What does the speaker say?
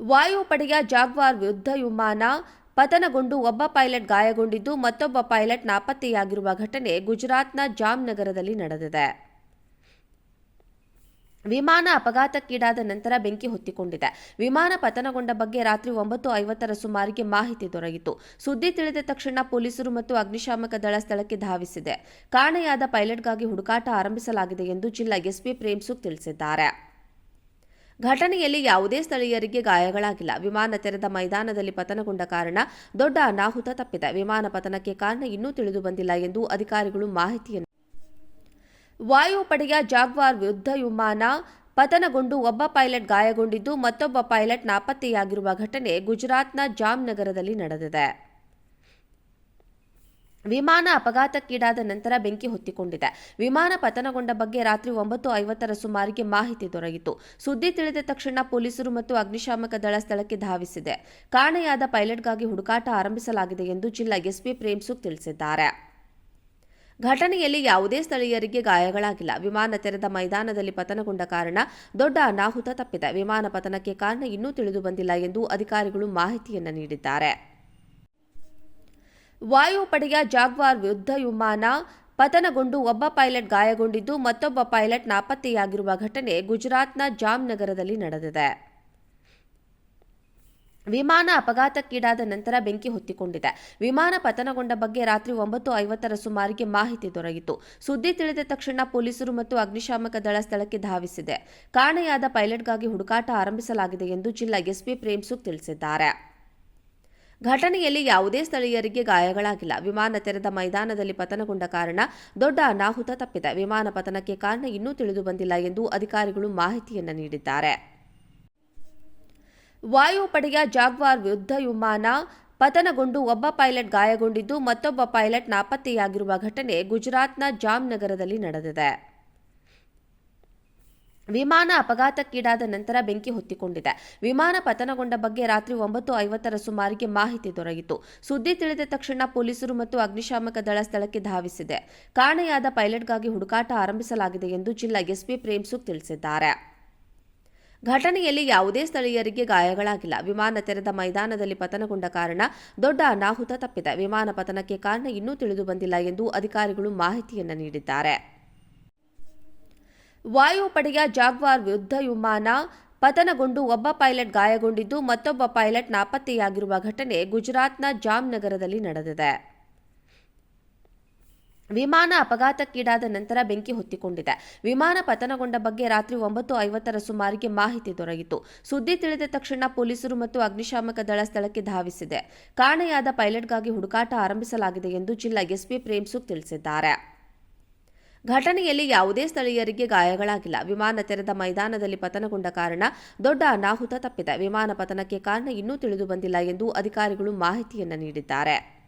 ವಾಯುಪಡೆಯ ಜಾಗ್ವಾರ್ ಯುದ್ಧ ವಿಮಾನ ಪತನಗೊಂಡು ಒಬ್ಬ ಪೈಲಟ್ ಗಾಯಗೊಂಡಿದ್ದು ಮತ್ತೊಬ್ಬ ಪೈಲಟ್ ನಾಪತ್ತೆಯಾಗಿರುವ ಘಟನೆ ಗುಜರಾತ್ನ ಜಾಮ್ನಗರದಲ್ಲಿ ನಡೆದಿದೆ. ವಿಮಾನ ಅಪಘಾತಕ್ಕೀಡಾದ ನಂತರ ಬೆಂಕಿ ಹೊತ್ತಿಕೊಂಡಿದೆ. ವಿಮಾನ ಪತನಗೊಂಡ ಬಗ್ಗೆ ರಾತ್ರಿ ಒಂಬತ್ತು ಐವತ್ತರ ಸುಮಾರಿಗೆ ಮಾಹಿತಿ ದೊರೆಯಿತು. ಸುದ್ದಿ ತಿಳಿದ ತಕ್ಷಣ ಪೊಲೀಸರು ಮತ್ತು ಅಗ್ನಿಶಾಮಕ ದಳ ಸ್ಥಳಕ್ಕೆ ಧಾವಿಸಿದೆ. ಕಾಣೆಯಾದ ಪೈಲಟ್ಗಾಗಿ ಹುಡುಕಾಟ ಆರಂಭಿಸಲಾಗಿದೆ ಎಂದು ಜಿಲ್ಲಾ ಎಸ್ಪಿ ಪ್ರೇಮ್ಸುಖ್ ತಿಳಿಸಿದ್ದಾರೆ. ಘಟನೆಯಲ್ಲಿ ಯಾವುದೇ ಸ್ಥಳೀಯರಿಗೆ ಗಾಯಗಳಾಗಿಲ್ಲ. ವಿಮಾನ ತೆರೆದ ಮೈದಾನದಲ್ಲಿ ಪತನಗೊಂಡ ಕಾರಣ ದೊಡ್ಡ ಅನಾಹುತ ತಪ್ಪಿದೆ. ವಿಮಾನ ಪತನಕ್ಕೆ ಕಾರಣ ಇನ್ನೂ ತಿಳಿದು ಬಂದಿಲ್ಲ ಎಂದು ಅಧಿಕಾರಿಗಳು ಮಾಹಿತಿಯನ್ನು ವಾಯುಪಡೆಯ ಜಾಗ್ವಾರ್ ಯುದ್ಧ ವಿಮಾನ ಪತನಗೊಂಡು ಒಬ್ಬ ಪೈಲಟ್ ಗಾಯಗೊಂಡಿದ್ದು ಮತ್ತೊಬ್ಬ ಪೈಲಟ್ ನಾಪತ್ತೆಯಾಗಿರುವ ಘಟನೆ ಗುಜರಾತ್ನ ಜಾಮ್ನಗರದಲ್ಲಿ ನಡೆದಿದೆ. ವಿಮಾನ ಅಪಘಾತಕ್ಕೀಡಾದ ನಂತರ ಬೆಂಕಿ ಹೊತ್ತಿಕೊಂಡಿದೆ. ವಿಮಾನ ಪತನಗೊಂಡ ಬಗ್ಗೆ ರಾತ್ರಿ ಒಂಬತ್ತು ಐವತ್ತರ ಸುಮಾರಿಗೆ ಮಾಹಿತಿ ದೊರೆಯಿತು. ಸುದ್ದಿ ತಿಳಿದ ತಕ್ಷಣ ಪೊಲೀಸರು ಮತ್ತು ಅಗ್ನಿಶಾಮಕ ದಳ ಸ್ಥಳಕ್ಕೆ ಧಾವಿಸಿದೆ. ಕಾಣೆಯಾದ ಪೈಲಟ್ಗಾಗಿ ಹುಡುಕಾಟ ಆರಂಭಿಸಲಾಗಿದೆ ಎಂದು ಜಿಲ್ಲಾ ಎಸ್ಪಿ ಪ್ರೇಮ್ಸುಖ್ ತಿಳಿಸಿದ್ದಾರೆ. ಘಟನೆಯಲ್ಲಿ ಯಾವುದೇ ಸ್ಥಳೀಯರಿಗೆ ಗಾಯಗಳಾಗಿಲ್ಲ. ವಿಮಾನ ತೆರೆದ ಮೈದಾನದಲ್ಲಿ ಪತನಗೊಂಡ ಕಾರಣ ದೊಡ್ಡ ಅನಾಹುತ ತಪ್ಪಿದೆ. ವಿಮಾನ ಪತನಕ್ಕೆ ಕಾರಣ ಇನ್ನೂ ತಿಳಿದು ಬಂದಿಲ್ಲ ಎಂದು ಅಧಿಕಾರಿಗಳು ಮಾಹಿತಿಯನ್ನು ನೀಡಿದ್ದಾರೆ. ವಾಯುಪಡೆಯ ಜಾಗ್ವಾರ್ ಯುದ್ಧ ವಿಮಾನ ಪತನಗೊಂಡು ಒಬ್ಬ ಪೈಲಟ್ ಗಾಯಗೊಂಡಿದ್ದು ಮತ್ತೊಬ್ಬ ಪೈಲಟ್ ನಾಪತ್ತೆಯಾಗಿರುವ ಘಟನೆ ಗುಜರಾತ್ನ ಜಾಮ್ನಗರದಲ್ಲಿ ನಡೆದಿದೆ. ವಿಮಾನ ಅಪಘಾತಕ್ಕೀಡಾದ ನಂತರ ಬೆಂಕಿ ಹೊತ್ತಿಕೊಂಡಿದೆ. ವಿಮಾನ ಪತನಗೊಂಡ ಬಗ್ಗೆ ರಾತ್ರಿ ಒಂಬತ್ತು ಐವತ್ತರ ಸುಮಾರಿಗೆ ಮಾಹಿತಿ ದೊರೆಯಿತು. ಸುದ್ದಿ ತಿಳಿದ ತಕ್ಷಣ ಪೊಲೀಸರು ಮತ್ತು ಅಗ್ನಿಶಾಮಕ ದಳ ಸ್ಥಳಕ್ಕೆ ಧಾವಿಸಿದೆ. ಕಾಣೆಯಾದ ಪೈಲಟ್ಗಾಗಿ ಹುಡುಕಾಟ ಆರಂಭಿಸಲಾಗಿದೆ ಎಂದು ಜಿಲ್ಲಾ ಎಸ್ಪಿ ಪ್ರೇಮ್ಸುಖ್ ತಿಳಿಸಿದ್ದಾರೆ. ಘಟನೆಯಲ್ಲಿ ಯಾವುದೇ ಸ್ಥಳೀಯರಿಗೆ ಗಾಯಗಳಾಗಿಲ್ಲ. ವಿಮಾನ ತೆರೆದ ಮೈದಾನದಲ್ಲಿ ಪತನಗೊಂಡ ಕಾರಣ ದೊಡ್ಡ ಅನಾಹುತ ತಪ್ಪಿದೆ. ವಿಮಾನ ಪತನಕ್ಕೆ ಕಾರಣ ಇನ್ನೂ ತಿಳಿದು ಬಂದಿಲ್ಲ ಎಂದು ಅಧಿಕಾರಿಗಳು ಮಾಹಿತಿಯನ್ನು ನೀಡಿದ್ದಾರೆ. ವಾಯುಪಡೆಯ ಜಾಗ್ವಾರ್ ಯುದ್ಧ ವಿಮಾನ ಪತನಗೊಂಡು ಒಬ್ಬ ಪೈಲಟ್ ಗಾಯಗೊಂಡಿದ್ದು ಮತ್ತೊಬ್ಬ ಪೈಲಟ್ ನಾಪತ್ತೆಯಾಗಿರುವ ಘಟನೆ ಗುಜರಾತ್ನ ಜಾಮ್ನಗರದಲ್ಲಿ ನಡೆದಿದೆ. ವಿಮಾನ ಅಪಘಾತಕ್ಕೀಡಾದ ನಂತರ ಬೆಂಕಿ ಹೊತ್ತಿಕೊಂಡಿದೆ. ವಿಮಾನ ಪತನಗೊಂಡ ಬಗ್ಗೆ ರಾತ್ರಿ ಒಂಬತ್ತು ಐವತ್ತರ ಸುಮಾರಿಗೆ ಮಾಹಿತಿ ದೊರೆಯಿತು. ಸುದ್ದಿ ತಿಳಿದ ತಕ್ಷಣ ಪೊಲೀಸರು ಮತ್ತು ಅಗ್ನಿಶಾಮಕ ದಳ ಸ್ಥಳಕ್ಕೆ ಧಾವಿಸಿದೆ. ಕಾಣೆಯಾದ ಪೈಲಟ್ಗಾಗಿ ಹುಡುಕಾಟ ಆರಂಭಿಸಲಾಗಿದೆ ಎಂದು ಜಿಲ್ಲಾ ಎಸ್ಪಿ ಪ್ರೇಮ್ಸುಖ್ ತಿಳಿಸಿದ್ದಾರೆ. ಘಟನೆಯಲ್ಲಿ ಯಾವುದೇ ಸ್ಥಳೀಯರಿಗೆ ಗಾಯಗಳಾಗಿಲ್ಲ. ವಿಮಾನ ತೆರೆದ ಮೈದಾನದಲ್ಲಿ ಪತನಗೊಂಡ ಕಾರಣ ದೊಡ್ಡ ಅನಾಹುತ ತಪ್ಪಿದೆ. ವಿಮಾನ ಪತನಕ್ಕೆ ಕಾರಣ ಇನ್ನೂ ತಿಳಿದು ಬಂದಿಲ್ಲ ಎಂದು ಅಧಿಕಾರಿಗಳು ಮಾಹಿತಿಯನ್ನು ನೀಡಿದ್ದಾರೆ. ವಾಯುಪಡೆಯ ಜಾಗ್ವಾರ್ ಯುದ್ಧ ವಿಮಾನ ಪತನಗೊಂಡು ಒಬ್ಬ ಪೈಲಟ್ ಗಾಯಗೊಂಡಿದ್ದು ಮತ್ತೊಬ್ಬ ಪೈಲಟ್ ನಾಪತ್ತೆಯಾಗಿರುವ ಘಟನೆ ಗುಜರಾತ್ನ ಜಾಮ್ನಗರದಲ್ಲಿ ನಡೆದಿದೆ. ವಿಮಾನ ಅಪಘಾತಕ್ಕೀಡಾದ ನಂತರ ಬೆಂಕಿ ಹೊತ್ತಿಕೊಂಡಿದೆ. ವಿಮಾನ ಪತನಗೊಂಡ ಬಗ್ಗೆ ರಾತ್ರಿ ಒಂಬತ್ತು ಐವತ್ತರ ಸುಮಾರಿಗೆ ಮಾಹಿತಿ ದೊರೆಯಿತು. ಸುದ್ದಿ ತಿಳಿದ ತಕ್ಷಣ ಪೊಲೀಸರು ಮತ್ತು ಅಗ್ನಿಶಾಮಕ ದಳ ಸ್ಥಳಕ್ಕೆ ಧಾವಿಸಿದೆ. ಕಾಣೆಯಾದ ಪೈಲಟ್ಗಾಗಿ ಹುಡುಕಾಟ ಆರಂಭಿಸಲಾಗಿದೆ ಎಂದು ಜಿಲ್ಲಾ ಎಸ್ಪಿ ಪ್ರೇಮ್ಸುಖ್ ತಿಳಿಸಿದ್ದಾರೆ. ಘಟನೆಯಲ್ಲಿ ಯಾವುದೇ ಸ್ಥಳೀಯರಿಗೆ ಗಾಯಗಳಾಗಿಲ್ಲ. ವಿಮಾನ ತೆರೆದ ಮೈದಾನದಲ್ಲಿ ಪತನಗೊಂಡ ಕಾರಣ ದೊಡ್ಡ ಅನಾಹುತ ತಪ್ಪಿದೆ. ವಿಮಾನ ಪತನಕ್ಕೆ ಕಾರಣ ಇನ್ನೂ ತಿಳಿದು ಬಂದಿಲ್ಲ ಎಂದು ಅಧಿಕಾರಿಗಳು ಮಾಹಿತಿಯನ್ನು ನೀಡಿದ್ದಾರೆ.